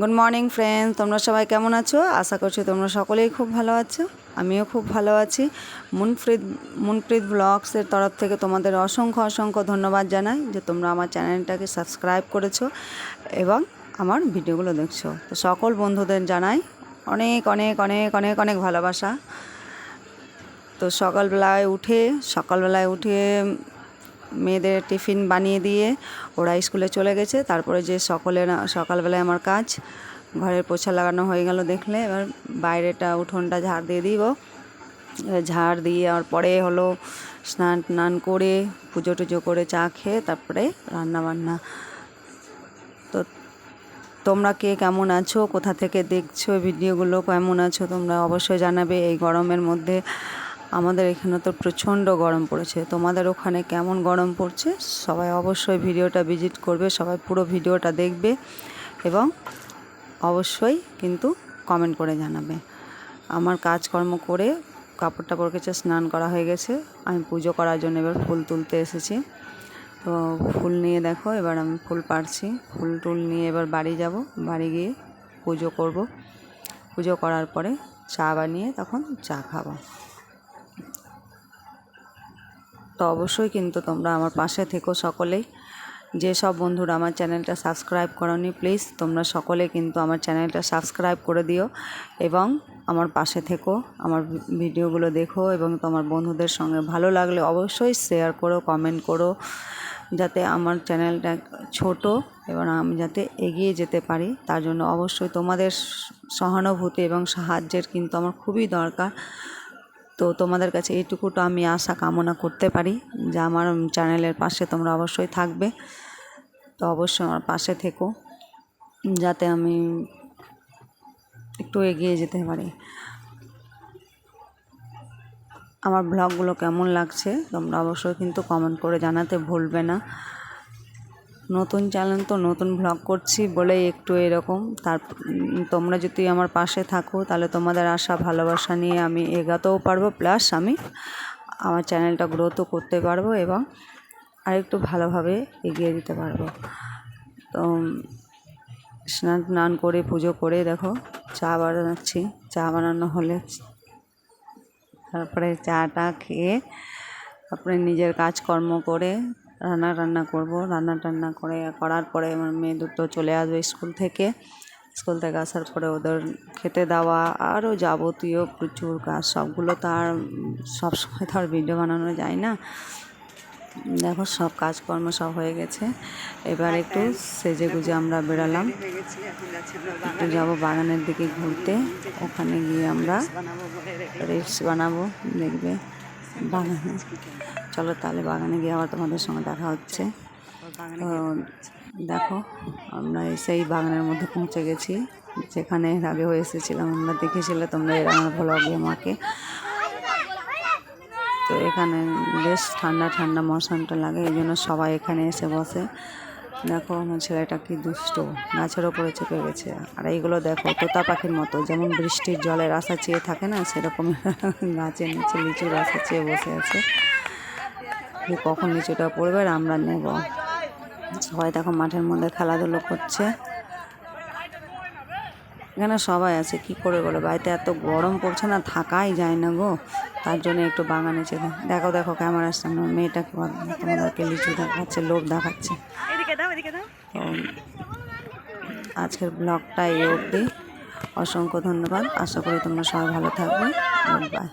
Good morning friends তোমরা সবাই কেমন আছো? আশা করছি তোমরা সকলেই খুব ভালো আছো। আমিও খুব ভালো আছি। মুনপ্রীত মুনপ্রীত ব্লগসের তরফ থেকে তোমাদের অসংখ্য অসংখ্য ধন্যবাদ জানাই যে তোমরা আমার চ্যানেলটাকে সাবস্ক্রাইব করেছ এবং আমার ভিডিওগুলো দেখছ। তো সকল বন্ধুদের জানাই অনেক অনেক অনেক অনেক অনেক ভালোবাসা। তো সকালবেলায় উঠে সকালবেলায় উঠে মেয়েদের টিফিন বানিয়ে দিয়ে ওরা স্কুলে চলে গেছে। তারপরে যে সকলের সকালবেলায় আমার কাজ, ঘরের পোছা লাগানো হয়ে গেল দেখলে। এবার বাইরেটা উঠোনটা ঝাড় দিয়ে দিব। এবার ঝাড় দিয়ে আর পরে হলো স্নান টান করে, পুজো টুজো করে চা খেয়ে তারপরে রান্না বান্না তো তোমরা কে কেমন আছো? কোথা থেকে দেখছ ভিডিওগুলো? কেমন আছো? তোমরা অবশ্যই জানাবে। এই গরমের মধ্যে আমাদের এখানে তো প্রচণ্ড গরম পড়েছে। তোমাদের ওখানে কেমন গরম পড়ছে? সবাই অবশ্যই ভিডিওটা ভিজিট করবে, সবাই পুরো ভিডিওটা দেখবে এবং অবশ্যই কিন্তু কমেন্ট করে জানাবে। আমার কাজকর্ম করে কাপড় টাপড় কেচে স্নান করা হয়ে গেছে। আমি পুজো করার জন্য এবার ফুল তুলতে এসেছি। তো ফুল নিয়ে দেখো, এবার আমি ফুল পাড়ছি। ফুল টুল নিয়ে এবার বাড়ি যাব। বাড়ি গিয়ে পুজো করব। পুজো করার পরে চা বানিয়ে তখন চা খাব। তো অবশ্যই কিন্তু তোমরা আমার পাশে থেকো সকলেই। যেসব বন্ধুরা আমার চ্যানেলটা সাবস্ক্রাইব করনি, প্লিজ তোমরা সকলে কিন্তু আমার চ্যানেলটা সাবস্ক্রাইব করে দিও এবং আমার পাশে থেকো, আমার ভিডিওগুলো দেখো এবং তোমার বন্ধুদের সঙ্গে ভালো লাগলে অবশ্যই শেয়ার করো কমেন্ট করো, যাতে আমার চ্যানেলটা ছোট এবং আমি যাতে এগিয়ে যেতে পারি। তার জন্য অবশ্যই তোমাদের সহানুভূতি এবং সাহায্যের কিন্তু আমার খুবই দরকার। তো তোমাদের কাছে এইটুকুটা আমি আশা কামনা করতে পারি যে আমার চ্যানেলের পাশে তোমরা অবশ্যই থাকবে। তো অবশ্যই আমার পাশে থেকো, যাতে আমি একটু এগিয়ে যেতে পারি। আমার ব্লগগুলো কেমন লাগছে তোমরা অবশ্যই কিন্তু কমেন্ট করে জানাতে ভুলবে না। নতুন চ্যানেল তো নতুন ভ্লগ করছি বলেই একটু এরকম। তার তোমরা যদি আমার পাশে থাকো, তাহলে তোমাদের আশা, ভালোবাসা নিয়ে আমি এগাতেও পারব। প্লাস আমি আমার চ্যানেলটা গ্রোথও করতে পারব এবং আরেকটু ভালোভাবে এগিয়ে দিতে পারব। তো, স্নান টান করে, পুজো করে দেখো, চা বানাচ্ছি। চা বানানো হলে তারপরে চাটা খেয়ে তারপরে নিজের কাজকর্ম করে রান্না টান্না করব। রান্না টান্না করে করার পরে আমার মেয়ে দুটো চলে আসবে স্কুল থেকে। স্কুল থেকে আসার পরে ওদের খেতে দেওয়া, আরও যাবতীয় প্রচুর কাজ, সবগুলো তো আর সবসময় তো আর ভিডিও বানানো যায় না। দেখো সব কাজকর্ম সব হয়ে গেছে। এবার একটু সেজে গুজে আমরা বেরালাম একটু যাব বাগানের দিকে ঘুরতে। ওখানে গিয়ে আমরা রিলস বানাবো, দেখবে। বাগানে। চলো তাহলে বাগানে গিয়ে আবার তোমাদের সঙ্গে দেখা হচ্ছে। দেখো, আমরা সেই বাগানের মধ্যে পৌঁছে গেছি। যেখানে এর আগেও এসেছিলাম আমরা দেখেছিলে, তোমরা এর আমার ভ্লগে আমাকে তো এখানে বেশ ঠান্ডা ঠান্ডা মৌসুমটা লাগে, এই জন্য সবাই এখানে এসে বসে। দেখো, আমার ছেলেটা কি দুষ্ট। গাছের ওপরে চেপে গেছে। আর এইগুলো দেখো, তোতা পাখির মতো। যেমন বৃষ্টির জলের আশা চেয়ে থাকে না, সেরকম গাছের নিচে লিচুর আশা চেয়ে বসে আছে। যে কখন লিচুটা পড়বে আর আমরা নেব। সবাই দেখো, মাঠের মধ্যে খেলাধুলো করছে। এখানে সবাই আছে, কি করে বলো? বাড়িতে এত গরম পড়ছে না, থাকাই যায় না গো। তার জন্য একটু বাগানে চলে। দেখো দেখো, ক্যামেরার সামনে। মেয়েটাকে তোমাদেরকে লিচু দেখাচ্ছে লোক দেখাচ্ছে। আজকের ব্লগটা এই অবধি। অসংখ্য ধন্যবাদ। আশা করি তোমরা সবাই ভালো থাকবে। বাই